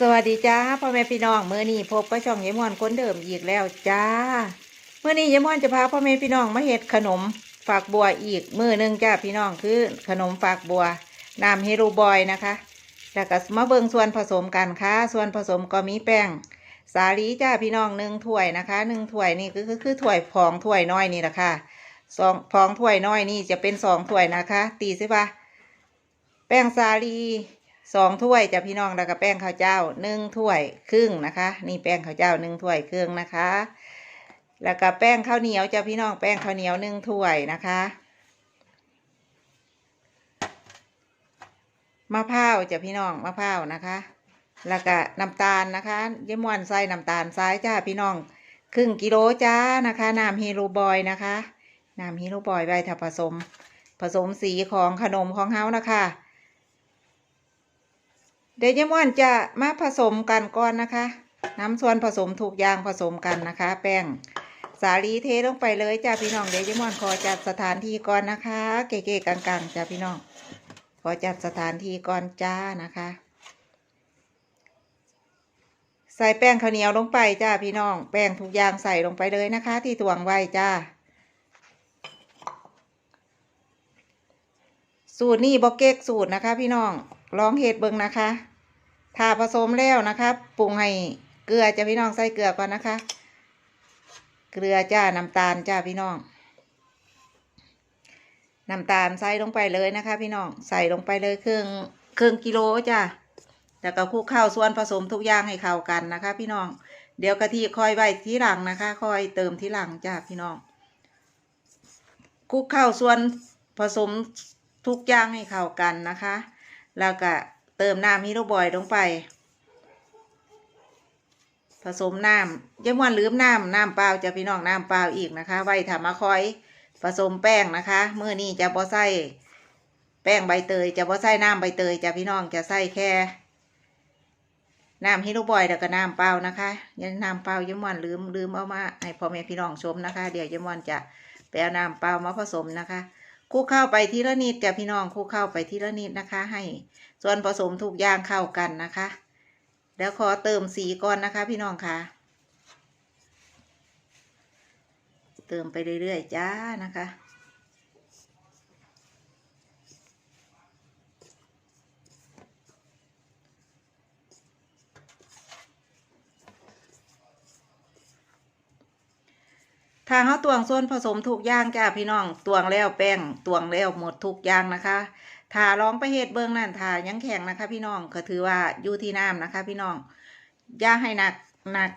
สวัสดีจ้าพ่อแม่พี่น้องเมื่อนี้พบกับช่องยายมอนคนเดิมอีกแล้วจ้าเมื่อนี้ยายมอนจะพาพ่อแม่พี่น้องมาเฮ็ดขนมฝากบัวอีกมือหนึ่งจ้าพี่น้องคือขนมฝากบัวน้ำเฮโรบอยนะคะแล้วก็มาเบิ่งส่วนผสมกันค่ะ ส่วนผสมก็มีแป้งสาลีจ้าพี่น้องหนึ่งถ้วยนะคะหนึ่งถ้วยนี่ก็คือคือถ้วยพองถ้วยน้อยนี่แหละค่ะสองพองถ้วยน้อยนี่จะเป็นสองถ้วยนะคะ ตีสิปะแป้งสาลี สองถ้วยจะพี่น้องแล้วก็แป้งข้าวเจ้าหนึ่งถ้วยครึ่งนะคะ นี่แป้งข้าวเจ้าหนึ่งถ้วยครึ่งนะคะ แล้วก็แป้งข้าวเหนียวจะพี่น้องแป้งข้าวเหนียวหนึ่งถ้วยนะคะมะพร้าวจะพี่น้องมะพร้าวนะคะ แล้วก็น้ำตาลนะคะยายมวนใส่น้ำตาลทรายจ้าพี่น้อง ครึ่งกิโลจ้านะคะน้ำฮีโร่บอยนะคะน้ำฮีโร่บอยไว้ถ้าผสม ผสมสีของขนมของเฮานะคะ เดี๋ยวยายม่อนจะมาผสมกันก่อนนะคะ น้ำส่วนผสมถูกยางผสมกันนะคะ แป้งสาลีเทลงไปเลยจ้าพี่น้องเดี๋ยวยายม่อนขอจัดสถานที่ก่อนนะคะ เก๋ๆกังๆจ้าพี่น้อง ขอจัดสถานที่ก่อนจ้านะคะ ใส่แป้งข้าวเหนียวลงไปจ้าพี่น้อง แป้งทุกอย่างใส่ลงไปเลยนะคะ ที่ตวงไว้จ้าสูตรนี่บอกเก๊กสูตรนะคะ พี่น้อง ลองเฮ็ดเบิ่งนะคะ ถ้าผสมแล้วนะคะปรุงให้เกลือจ้าพี่น้องใส่เกลือก่อนนะคะ เกลือจ้าน้ำตาลจ้าพี่น้องน้ำตาลใส่ลงไปเลยนะคะ พี่น้องใส่ลงไปเลยครึ่งครึ่งกิโลจ้าแล้วก็คลุกเข้าส่วนผสมทุกอย่างให้เข้ากันนะคะ พี่น้องเดี๋ยวกะทิคอยไว้ที่หลังนะคะคอยเติมที่หลังจ้าพี่น้องคลุกเข้าส่วนผสมทุกอย่างให้เข้ากันนะคะ แล้วก็เติมน้ำฮิโรบอยลงไป ผสมน้ำยังวันลืมน้ำน้ำเปล่าจะพี่น้องน้ำเปล่าอีกนะคะ ไว้ทำมาคอย ผสมแป้งนะคะเมื่อนี้จะบ่ใส่แป้งใบเตยจะบ่ใส่น้ำใบเตยจะพี่น้องจะใส่แค่น้ำฮิโรบอยแล้วก็น้ำเปล่านะคะยังน้ำเปล่ายังวันลืมลืมเอามาให้พ่อแม่พี่น้องชมนะคะ เดี๋ยวยังวันจะไปเอาน้ำเปล่ามาผสมนะคะ คู่เข้าไปทีละนิดจ้ะพี่น้องคู่เข้าไปทีละนิดนะคะ ให้ส่วนผสมทุกอย่างเข้ากันนะคะ แล้วขอเติมสีก่อนนะคะ พี่น้องค่ะเติมไปเรื่อยๆจ้านะคะ ถ้าเขาตวงส่วนผสมทุกอย่างจ้าพี่น้องตวงแล้วแป้งตวงแล้วหมดทุกอย่างนะคะถ้าลองไปเฮ็ดเบื้องนั่นถ้ายังแข็งนะคะ พี่น้องก็ถือว่าอยู่ที่น้ำนะคะ พี่น้องย่าให้หนักหนัก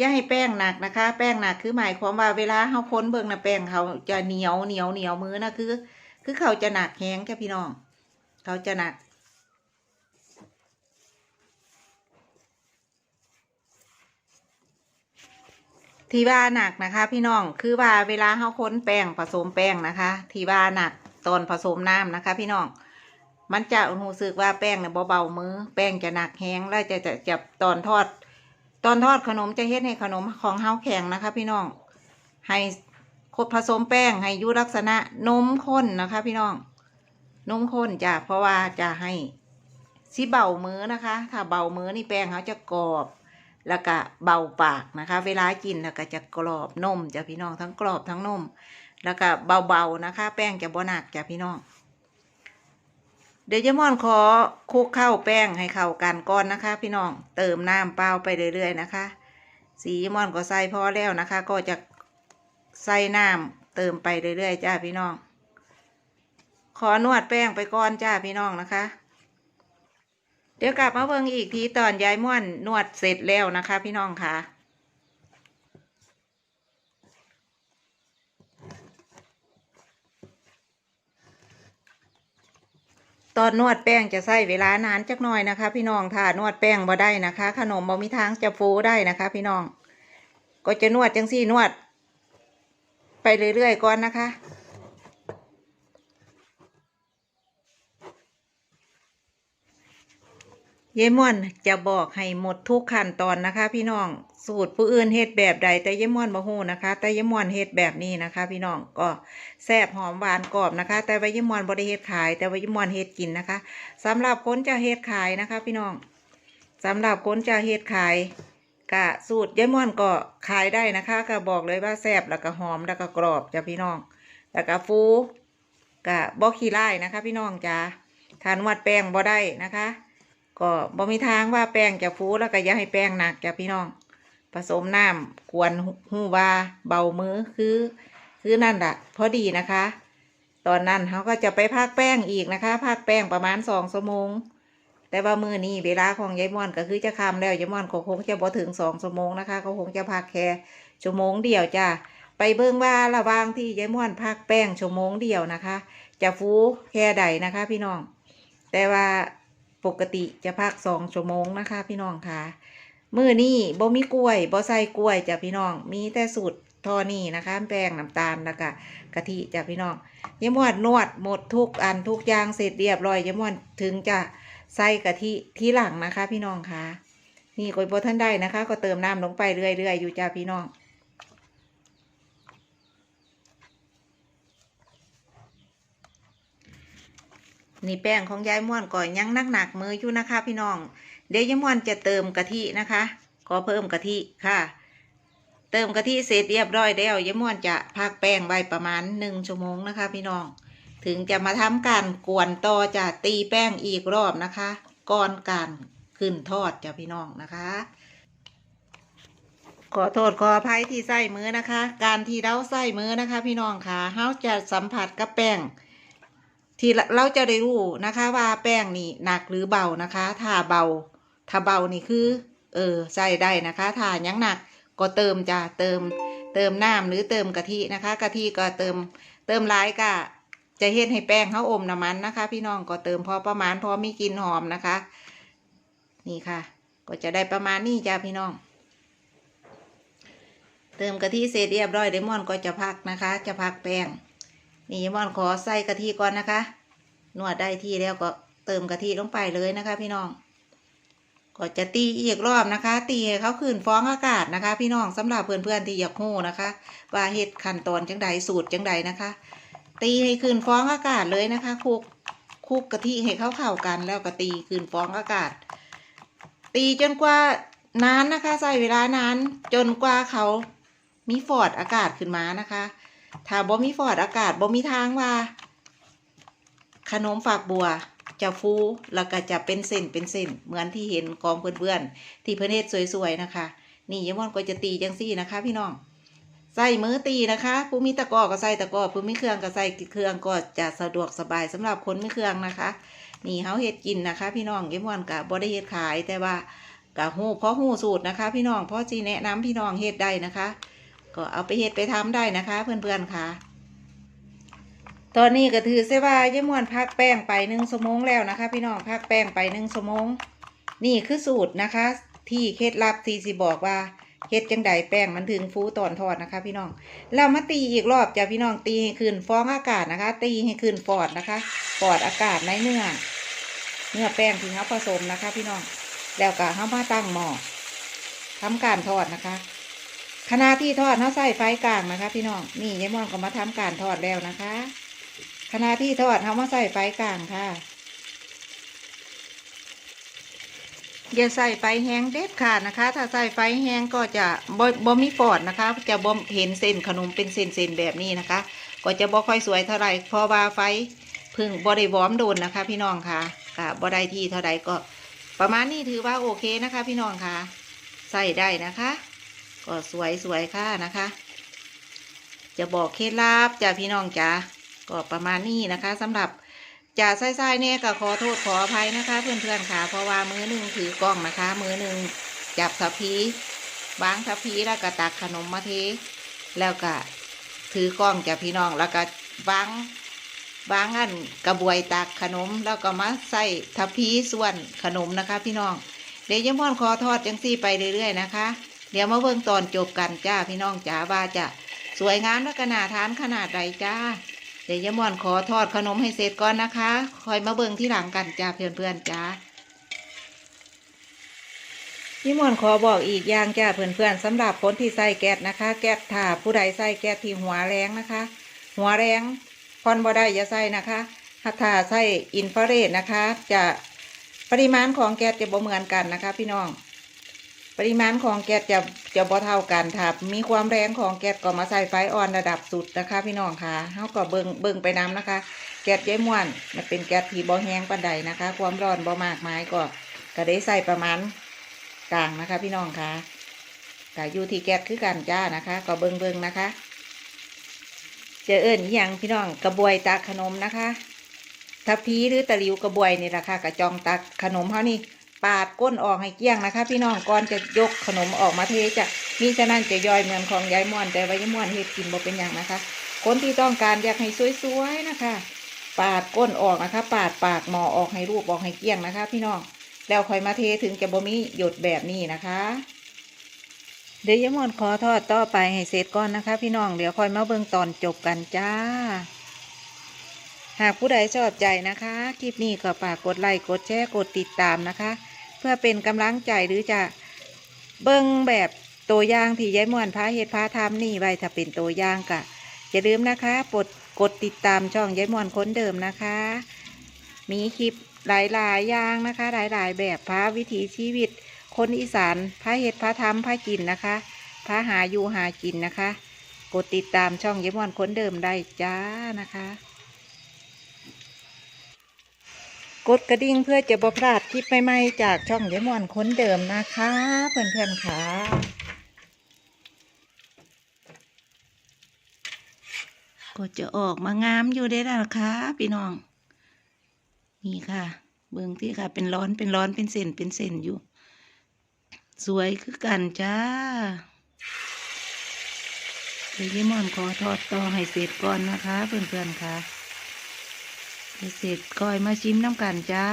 ย่าให้แป้งหนักนะคะ แป้งหนักคือหมายความว่าเวลาเขาค้นเบื้องนะแป้งเขาจะเหนียวเหนียวเหนียวมือนะคือ คือเขาจะหนักแห้งจ้ะพี่น้อง เขาจะหนัก ที่ว่าหนักนะคะ พี่น้องคือว่าเวลาเขาค้นแป้งผสมแป้งนะคะ ที่ว่าหนักตอนผสมน้ำนะคะ พี่น้องมันจะรู้สึกว่าแป้งเนี่ยเบาๆมือแป้งจะหนักแห้งแล้วจะจะจะตอนทอด ตอนทอดขนมจะเฮ็ดให้ขนมของเฮาแข็งนะคะ พี่น้องให้คดผสมแป้งให้ยู่ลักษณะนมข้นนะคะ พี่น้องนมข้นจ้ะเพราะว่าจะให้สิเบามือนะคะ ถ้าเบามือนี่แป้งเขาจะกรอบ แล้วก็เบาปากนะคะ เวลากินแล้วก็จะกรอบนมจ้ะพี่น้องทั้งกรอบทั้งนม แล้วก็เบาๆนะคะ แป้งจะบ่หนักจ้ะพี่น้อง เดี๋ยวยายม่อนขอคลุกข้าวแป้งให้เข้ากันก่อนนะคะ พี่น้องเติมน้ำเปล่าไปเรื่อยๆนะคะ สีม่อนก็ใส่พอแล้วนะคะ ก็จะใส่น้ำเติมไปเรื่อยๆจ้าพี่น้อง ขอนวดแป้งไปก่อนจ้าพี่น้องนะคะ ดี๋ยวกลับมาเบิ่งอีกทีตอนยายม่วนนวดเสร็จแล้วนะคะ พี่น้องค่ะ ตอนนวดแป้งจะใช้เวลานานจักหน่อยนะคะ พี่น้องถ้านวดแป้งบ่ได้นะคะ ขนมบ่มีทางจะฟูได้นะคะ พี่น้อง ก็จะนวดจังซี่นวด ไปเรื่อยๆก่อนนะคะ เยายม่อนจะบอกให้หมดทุกขั้นตอนนะคะ พี่น้องสูตรผู้อื่นเฮ็ดแบบใดแต่เยายม่อนบ่ฮู้นะคะ แต่เยายม่อนเฮ็ดแบบนี้นะคะ พี่น้องก็แซ่บหอมหวานกรอบนะคะ แต่ว่าเยายม่อนบ่ได้เฮ็ดขาย แต่ว่าเยายม่อนเฮ็ดกินนะคะสำหรับคนจะเฮ็ดขายนะคะ พี่น้องสำหรับคนจะเฮ็ดขายกะสูตรยายม่อนก็ขายได้นะคะก็บอกเลยว่าแซ่บแล้วก็หอมแล้วก็กรอบจ้ะพี่น้องแล้วก็ฟูกะบ่ขี้ไล่นะคะ พี่น้องจ้าทานวัดแป้งบ่ได้นะคะ ก็บ่มีทางว่าแป้งจะฟูแล้วก็อย่าให้แป้งหนักจ้ะพี่น้อง ผสมน้ำกวนหูว่าเบามือคือ คือนั่นแหละพอดีนะคะ ตอนนั้นเขาก็จะไปพักแป้งอีกนะคะพักแป้งประมาณสองชั่วโมง แต่ว่ามือนี้เวลาของยายม่อนก็คือจะคำแล้วยายม่อนก็คงจะบ่ถึงสองชั่วโมงนะคะก็คงจะพักแค่ชั่วโมงเดียวจ้ะไปเบิ่งว่าระวางที่ยายม่อนพักแป้งชั่วโมงเดียวนะคะ จะฟูแค่ใดนะคะ พี่น้อง แต่ว่า ปกติจะพักสองชั่วโมงนะคะ พี่น้องค่ะมือนี่บ่มีกล้วยบ่ใส่กล้วยจ้ะพี่น้อง มีแต่สูตรทอนี่นะคะแป้งน้ำตาลแล้วก็กะทิจ้ะพี่น้องยมวนนวดหมดทุกอันทุกอย่างเสร็จเรียบร้อยยมวนถึงจะใส่กะทิที่หลังนะคะ พี่น้องค่ะนี่กดบ่ท่านได้นะคะ ก็เติมน้ำลงไปเรื่อยๆอยู่จ้ะพี่น้อง นี่แป้งของยายม่วนก่อนยังนักหนักมืออยู่นะคะ พี่น้อง เดี๋ยวยายม่วนจะเติมกะทินะคะ ขอเพิ่มกะทิค่ะ เติมกะทิเสร็จเรียบร้อยแล้วยายม่วนจะพักแป้งไว้ประมาณหนึ่งชั่วโมงนะคะ พี่น้อง ถึงจะมาทำการกวนต่อจะตีแป้งอีกรอบนะคะ ก่อนการขึ้นทอดจ้ะพี่น้องนะคะ ขอโทษขออภัยที่ใส่มือนะคะ การที่เราใส่มือนะคะ พี่น้องค่ะเราจะสัมผัสกับแป้ง ที่เราจะได้รู้นะคะว่าแป้งนี่หนักหรือเบานะคะ ถ้าเบา ถ้าเบานี่คือ เออใส่ได้นะคะ ถ้ายังหนักก็เติมจะเติม เติมน้ำหรือเติมกะทินะคะ กะทิก็เติม เติมหลายก็จะเฮ็ดให้แป้งเขาอมน้ำมันนะคะ พี่น้องก็เติมพอประมาณพอมีกลิ่นหอมนะคะ นี่ค่ะ ก็จะได้ประมาณนี้จ้าพี่น้อง เติมกะทิเสร็จเรียบร้อยเดมอนก็จะพักนะคะ จะพักแป้ง นี่เดมอนขอใส่กะทิก่อนนะคะ นวดได้ที่แล้วก็เติมกะทิลงไปเลยนะคะ พี่น้อง ก็จะตีอีกรอบนะคะ ตีให้เขาขึ้นฟ้องอากาศนะคะ พี่น้องสำหรับเพื่อนๆที่อยากหู้นะคะ ว่าเฮ็ดขั้นตอนจังใดสูตรจังใดนะคะ ตีให้ขึ้นฟ้องอากาศเลยนะคะคลุกคลุกกะทิให้เขาเข้ากัน แล้วก็ตีขึ้นฟ้องอากาศ ตีจนกว่านานนะคะ ใส่เวลานานจนกว่าเขามีฟอดอากาศขึ้นมานะคะ ถ้าบ่มีฟอดอากาศบ่มีทางว่า ขนมฝากบัว จะฟูแล้วก็จะเป็นเส้นเป็นเส้น เหมือนที่เห็นกองเพื่อนๆที่เพื่อนเฮ็ดสวยๆนะคะ นี่ยมอนก็จะตีจังซี่นะคะ พี่น้องใส่มือตีนะคะผู้มีตะก้อก็ใส่ตะก้อผู้มีเครื่องก็ใส่เครื่องก็จะสะดวกสบายสำหรับคนมีเครื่องนะคะ นี่เฮาเฮ็ดกินนะคะ พี่น้องยายม่อนก็บ่ได้เฮ็ดขายแต่ว่าก็ฮู้เพราะฮู้สูตรนะคะ พี่น้องเพราะสิแนะนำพี่น้องเฮ็ดได้นะคะ ก็เอาไปเฮ็ดไปทำได้นะคะ เพื่อนๆค่ะ ตอนนี้ก็ถือเสว่ายายมวนพักแป้งไปหนึ่งชั่วโมงแล้วนะคะ พี่น้องพักแป้งไปหนึ่งชั่วโมงนี่คือสูตรนะคะ ที่เคล็ดลับที่สิบอกว่าเฮ็ดจังใดแป้งมันถึงฟูตอนทอดนะคะ พี่น้องเรามาตีอีกรอบจ้ะพี่น้องตีให้ขึ้นฟองอากาศนะคะ ตีให้ขึ้นฟอดนะคะฟอดอากาศในเนื้อเนื้อแป้งที่เขาผสมนะคะ พี่น้องแล้วก็เขามาตั้งหม้อทำการทอดนะคะ ขณะที่ทอดเขาใส่ไฟกลางนะคะ พี่น้องนี่ยายม่อนก็มาทำการทอดแล้วนะคะ ขณะที่ทอดเขามาใส่ไฟกลางค่ะอย่าใส่ไฟแห้งเด็ดขาดนะคะ ถ้าใส่ไฟแห้งก็จะบ่บ่มีฟอดนะคะ จะบ่เห็นเส้นขนมเป็นเส้นๆแบบนี้นะคะ ก็จะบ่ค่อยสวยเท่าไหร่พราะว่าไฟพึ่งบ่ได้วอมโดนนะคะ พี่น้องค่ะกะบ่ได้ที่เท่าใดก็ ประมาณนี้ถือว่าโอเคนะคะ พี่น้องค่ะ ใส่ได้นะคะ ก็สวยสวยค่ะนะคะ จะบอกเคล็ดลับจ้ะพี่น้องจ้ะก็ประมาณนี้นะคะสำหรับจะไส้ๆเนี่ยก็ขอโทษขออภัยนะคะ เพื่อนๆค่ะ เพราะว่ามือหนึ่งถือกล้องนะคะ มือหนึ่งจับทัพพีบางทัพพีแล้วก็ตักขนมมาเทแล้วก็ถือกล้องจากพี่น้องแล้วก็วางวางอันกระบวยตักขนมแล้วก็มาใส่ทัพพีส่วนขนมนะคะ พี่น้องเดี๋ยวยายม่อนขอทอดจังซี่ไปเรื่อยๆนะคะ เดี๋ยวมาเบิ่งตอนจบกันจ้าพี่น้องจ๋าว่าจะสวยงามและขนาดทานขนาดใดจ้า เดี๋ยวยม่อนขอทอดขนมให้เสร็จก่อนนะคะ คอยมาเบิ่งที่หลังกันจ้าเพื่อนๆจ้ายม่อนขอบอกอีกอย่างจ้าเพื่อนๆสำหรับคนที่ใส่แก๊สนะคะ แก๊สถ้าผู้ใดใส่แก๊สที่หัวแรงนะคะ หัวแรงพอนบ่ได้อย่าใส่นะคะถ้าถ้าใส่อินฟราเรดนะคะ จะปริมาณของแก๊สจะบ่เหมือนกันนะคะ พี่น้อง ปริมาณของแก๊สจะจะบ่เท่ากันถ้ามีความแรงของแก๊สก็มาใส่ไฟอ่อนระดับสุดนะคะ พี่น้องค่ะเฮาก็เบิงเบิงไปน้นะคะ แก๊สย้ายม่วน มันเป็นแก๊สที่บ่แห้งปานใดนะคะ ความร้อนบ่มากไมายก็ก็ได้ใส่ประมาณกลางนะคะ พี่น้องค่ะก็อยู่ที่แก๊สคือกันจ้านะคะ ก็เบิงเบิงนะคะ เจอเอิญอย่างพี่น้องกระบวยตักขนมนะคะทัพพีหรือตะลิวกระบวยนี่แหละค่ะกระจองตักขนมเขานี่ ปาดก้นออกให้เกลี้ยงนะคะ พี่น้องก่อนจะยกขนมออกมาเทจะมีฉะนั้นจะย่อยเหมือนของยายม่วนแต่ว่ายายม่วนเฮ็ดกินบ่เป็นอย่างนะคะ คนที่ต้องการอยากให้สวยๆนะคะ ปาดก้นออกนะคะ ปาดปากหมอออกให้รูปออกให้เกลี้ยงนะคะ พี่น้องแล้วค่อยมาเทถึงจะบ่มีหยดแบบนี้นะคะเดี๋ยวยายมอนขอทอดต่อไปให้เสร็จก่อนนะคะ พี่น้องเดี๋ยวค่อยมาเบิ่งตอนจบกันจ้าหากผู้ใดชอบใจนะคะ คลิปนี้ก็ฝากกดไลค์กดแชร์กดติดตามนะคะ เพื่อเป็นกำลังใจหรือจะเบิ่งแบบตัวอย่างที่ยายม่วนพาเฮ็ดพาทำนี่ไว้ถ้าเป็นตัวอย่างกะอย่าลืมนะคะกดกดติดตามช่องยายม่วนค้นเดิมนะคะ มีคลิปหลายๆอย่างนะคะ หลายๆแบบพาวิถีชีวิต คนอีสานพาเฮ็ดพาทำพากินนะคะพาหาอยู่หากินนะคะ กดติดตามช่องยายม่วนค้นเดิมได้จ้านะคะ กดกระดิ่งเพื่อจะบ่พลาดคลิปใหม่ๆจากช่องยายม่วนค้นเดิมนะคะ เพื่อนๆค่ะก็จะออกมางามอยู่ได้แล้วนะคะพี่น้อง นี่ค่ะ เบิ่งที่ค่ะ เป็นร้อนเป็นร้อนเป็นเส้นเป็นเส้นอยู่ สวยคือกันจ้าเดี๋ยวยายม่อนขอทอดต่อให้เสร็จก่อนนะคะ เพื่อนๆค่ะ เสร็จก้อยมาชิมน้ำกันจ้า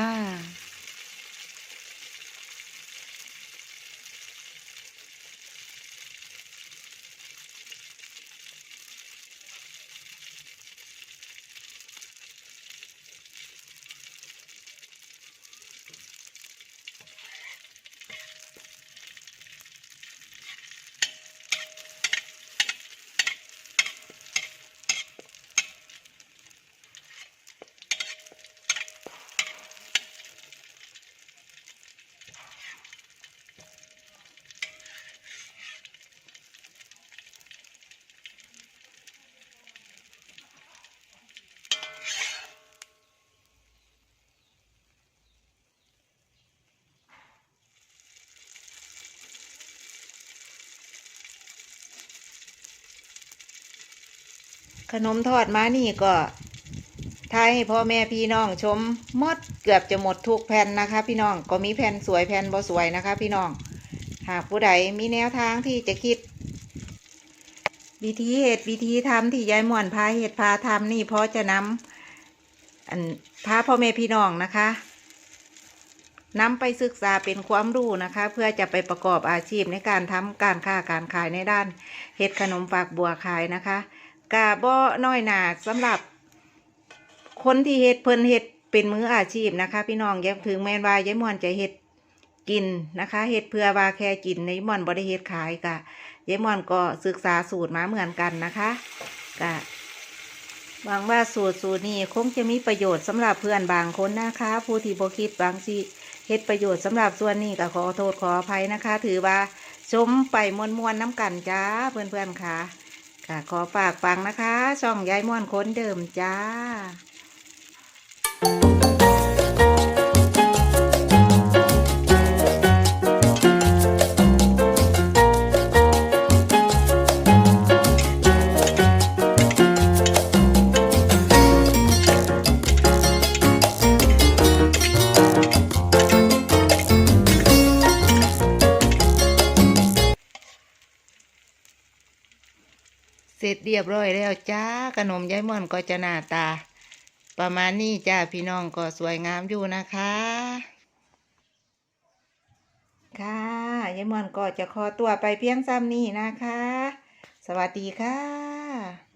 ขนมทอดมานี่ก็ทายให้พ่อแม่พี่น้องชมมดเกือบจะหมดทุกแผ่นนะคะ พี่น้องก็มีแผ่นสวยแผ่นบ่สวยนะคะ พี่น้อง หากผู้ใดมีแนวทางที่จะคิด วิธีเหตุวิธีทำที่ยายม่วนพาเหตุพาทำนี่เพราะจะนำอันพาพ่อแม่พี่น้องนะคะนำไปศึกษาเป็นความรู้นะคะ เพื่อจะไปประกอบอาชีพในการทำการค้าการขายในด้านเห็ดขนมฝากบัวขายนะคะ กาบ่น้อยหนาสำหรับคนที่เฮ็ดเพิ่นเฮ็ดเป็นมืออาชีพนะคะ พี่น้องยังถึงแม้นว่ายายม่วนจะเฮ็ดกินนะคะเฮ็ดเพื่อว่าแค่กินในม่วนบ่ได้เฮ็ดขายกะยายม่วนก็ศึกษาสูตรมาเหมือนกันนะคะกะหวังว่าสูตรสูตรนี้คงจะมีประโยชน์สำหรับเพื่อนบางคนนะคะ ผู้ที่บ่คิดบางสิเฮ็ดประโยชน์สำหรับส่วนนี้ก็ขอโทษขออภัยนะคะ ถือว่าชมไปมวนๆน้ำกันจ้าเพื่อนๆค่ะ ค่ะขอฝากฟังนะคะ ช่องยายม่วนค้นเดิมจ้า ร็จเรียบร้อยแล้วจ้าขนมยายม่อนก็จะหน้าตา ประมาณนี้จ้าพี่น้องก็สวยงามอยู่นะคะ ค่ะยายม่อนก็จะขอตัวไปเพียงซ้ำนี้นะคะ สวัสดีค่ะ